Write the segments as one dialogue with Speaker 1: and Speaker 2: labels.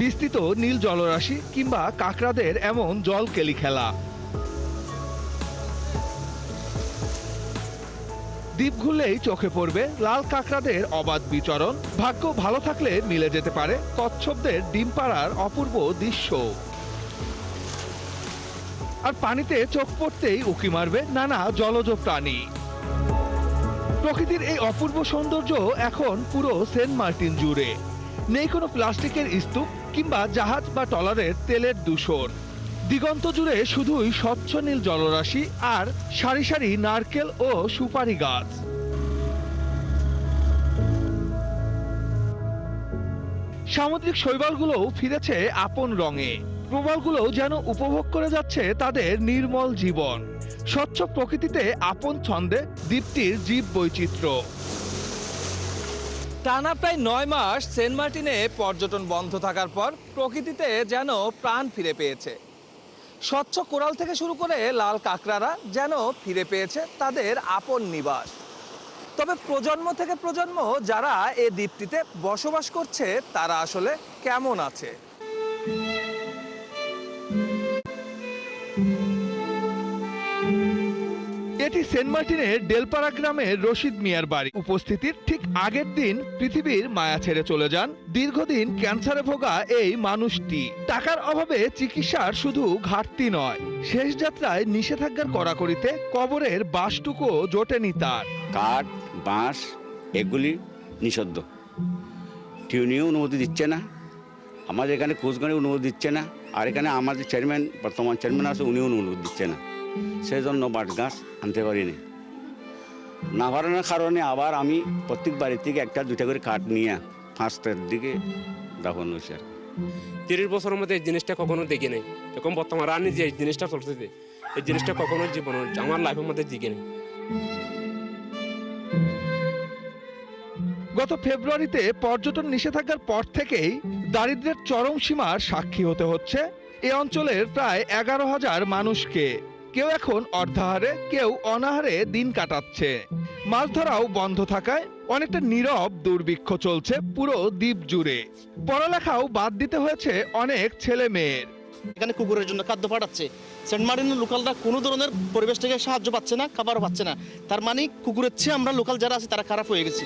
Speaker 1: বিস্তৃত নীল জলরাশি কিংবা কাকড়াদের এমন জল কেলি খেলা। দ্বীপ ঘুরলেই চোখে পড়বে লাল কাঁকড়াদের অবাধ বিচরণ। ভাগ্য ভালো থাকলে মিলে যেতে পারে কচ্ছপদের ডিম পাড়ার অপূর্ব দৃশ্য। আর পানিতে চোখ পড়তেই উকি মারবে নানা জলজ প্রাণী। প্রকৃতির এই অপূর্ব সৌন্দর্য এখন পুরো সেন্ট মার্টিন জুড়ে। নেই কোনো প্লাস্টিকের স্তূপ কিংবা জাহাজ বা টলারের তেলের দূষণ দিগন্ত জুড়ে শুধুই স্বচ্ছ নীল জলরাশি আর সারি সারি নারকেল ও সুপারি গাছ। সামুদ্রিক শৈবালগুলোও ফিরেছে আপন রঙে। প্রবালগুলো যেন উপভোগ করে যাচ্ছে তাদের নির্মল জীবন। স্বচ্ছ প্রকৃতিতে আপন ছন্দে দ্বীপটির জীব বৈচিত্র্য টানা প্রায় নয় মাস সেন্ট মার্টিনে পর্যটন বন্ধ থাকার পর প্রকৃতিতে যেন প্রাণ ফিরে পেয়েছে। স্বচ্ছ কোরাল থেকে শুরু করে লাল কাঁকড়ারা যেন ফিরে পেয়েছে তাদের আপন নিবাস। তবে প্রজন্ম থেকে প্রজন্ম যারা এ দ্বীপটিতে বসবাস করছে, তারা আসলে কেমন আছে? এটি সেন্ট মার্টিনের ডেলপাড়া গ্রামের রশিদ মিয়ার বাড়ি। উপস্থিতির ঠিক আগের দিন পৃথিবীর মায়া ছেড়ে চলে যান। দীর্ঘদিন ক্যান্সারে ভোগা এই মানুষটি। টাকার অভাবে চিকিৎসার শুধু ঘাটতি নয়, শেষ যাত্রায় নিষেধাজ্ঞার কড়াকড়িতে কবরের বাসটুকু জোটেনি তার।
Speaker 2: কাঠ, বাঁশ, এগুলি নিষিদ্ধ। টিউনিও অনুমতি দিচ্ছে না, আমাদের এখানে কোচগাঁড়ি অনুমতি দিচ্ছে না, আর এখানে আমাদের চেয়ারম্যান, বর্তমান চেয়ারম্যান আছে, উনিও অনুমতি দিচ্ছে না। সেই জন্য বাট গাছ আনতে পারিনি। না পারানোর কারণে আবার আমি প্রত্যেক বাড়ি থেকে একটা দুটা করে কাঠ নিয়ে পাঁচটার দিকে দাফন হয়েছে আর
Speaker 3: তিরিশ বছরের মধ্যে এই জিনিসটা কখনো দেখি নাই। এরকম বর্তমান রানি যে এই জিনিসটা চলতেছে। এই জিনিসটা কখনো জীবন আমার লাইফের মধ্যে দেখি নাই।
Speaker 1: গত ফেব্রুয়ারিতে পর্যটন নিষেধাজ্ঞার পর থেকেই দারিদ্র্যের চরম সীমার সাক্ষী হতে হচ্ছে। এ অঞ্চলের প্রায় এগারো হাজার মানুষকে। কেউ এখন অর্ধাহারে, কেউ অনাহারে দিন কাটাচ্ছে। মাছ ধরাও বন্ধ থাকায় অনেকটা নীরব দুর্ভিক্ষ চলছে পুরো দ্বীপ জুড়ে। পড়ালেখাও বাদ দিতে হয়েছে অনেক ছেলে মেয়ের।
Speaker 4: এখানে কুকুরের জন্য খাদ্য পাঠাচ্ছে। সেন্ট মার্টিনের লোকালরা কোনো ধরনের পরিবেশ থেকে সাহায্য পাচ্ছে না, খাবারও পাচ্ছে না। তার মানে কুকুরের চেয়ে আমরা লোকাল যারা আছে, তারা খারাপ হয়ে গেছি।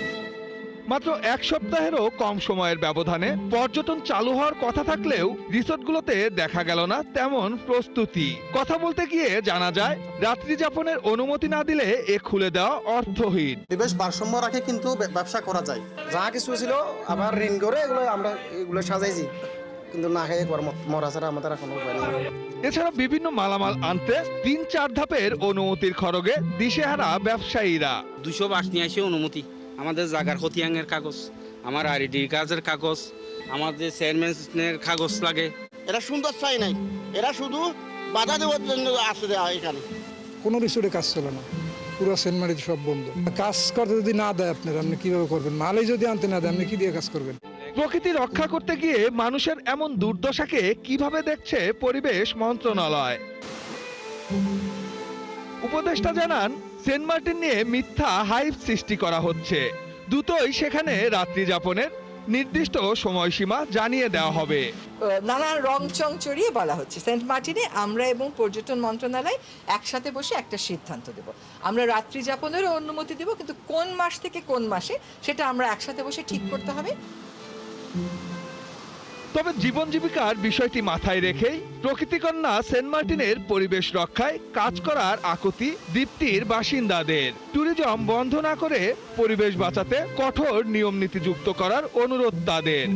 Speaker 1: মাত্র এক সপ্তাহেরও কম সময়ের ব্যবধানে পর্যটন চালু হওয়ার কথা থাকলেও রিসোর্টগুলোতে দেখা গেল না তেমন প্রস্তুতি। কথা বলতে গিয়ে জানা যায় রাত্রি যাপনের অনুমতি না দিলে এ খুলে দেওয়া অর্থহীন।
Speaker 5: পরিবেশ ভারসাম্য রাখে কিন্তু ব্যবসা করা যায়। যা কিছু ছিল আবার ঋণ করে এগুলো আমরা এগুলো সাজাইছি। কিন্তু না খেয়ে মরা ছাড়া আমাদের এখন উপায় নেই।
Speaker 1: এছাড়া বিভিন্ন মালামাল আনতে তিন চার ধাপের অনুমতির খরগে দিশেহারা ব্যবসায়ীরা।
Speaker 6: দুশো বাস নিয়ে আসে অনুমতি। আমাদের জাগার খতিয়াঙের কাগজ আমার আইডি কাজের কাগজ আমাদের চেয়ারম্যানের কাগজ লাগে।
Speaker 4: এরা সুন্দর চাই নাই। এরা শুধু বাধা দেওয়ার জন্য আসে দেওয়া এখানে।
Speaker 7: কোনো রিসোর্টে কাজ চলে না। পুরো সেন্ট মারিতে সব বন্ধ। কাজ করতে যদি না দেয় আপনার আপনি কীভাবে করবেন? মালই যদি আনতে না দেয় আপনি কি দিয়ে কাজ করবেন?
Speaker 1: প্রকৃতি রক্ষা করতে গিয়ে মানুষের এমন দুর্দশাকে কীভাবে দেখছে পরিবেশ মন্ত্রণালয়? উপদেষ্টা জানান, সেন্ট মার্টিন নিয়ে মিথ্যা হাইপ সৃষ্টি করা হচ্ছে। দ্রুতই সেখানে রাত্রি যাপনের নির্দিষ্ট সময়সীমা জানিয়ে দেওয়া হবে।
Speaker 8: নানান রং চং চড়িয়ে বলা হচ্ছে। সেন্ট মার্টিনে আমরা এবং পর্যটন মন্ত্রণালয় একসাথে বসে একটা সিদ্ধান্ত দেব। আমরা রাত্রি যাপনেরও অনুমতি দেব, কিন্তু কোন মাস থেকে কোন মাসে সেটা আমরা একসাথে বসে ঠিক করতে হবে।
Speaker 1: তবে জীবন জীবিকার বিষয়টি মাথায় রেখেই প্রকৃতিকন্যা সেন্ট মার্টিনের পরিবেশ রক্ষায় কাজ করার আকুতি দ্বীপটির বাসিন্দাদের। ট্যুরিজম বন্ধ না করে পরিবেশ বাঁচাতে কঠোর নিয়ম নীতি যুক্ত করার অনুরোধ তাদের।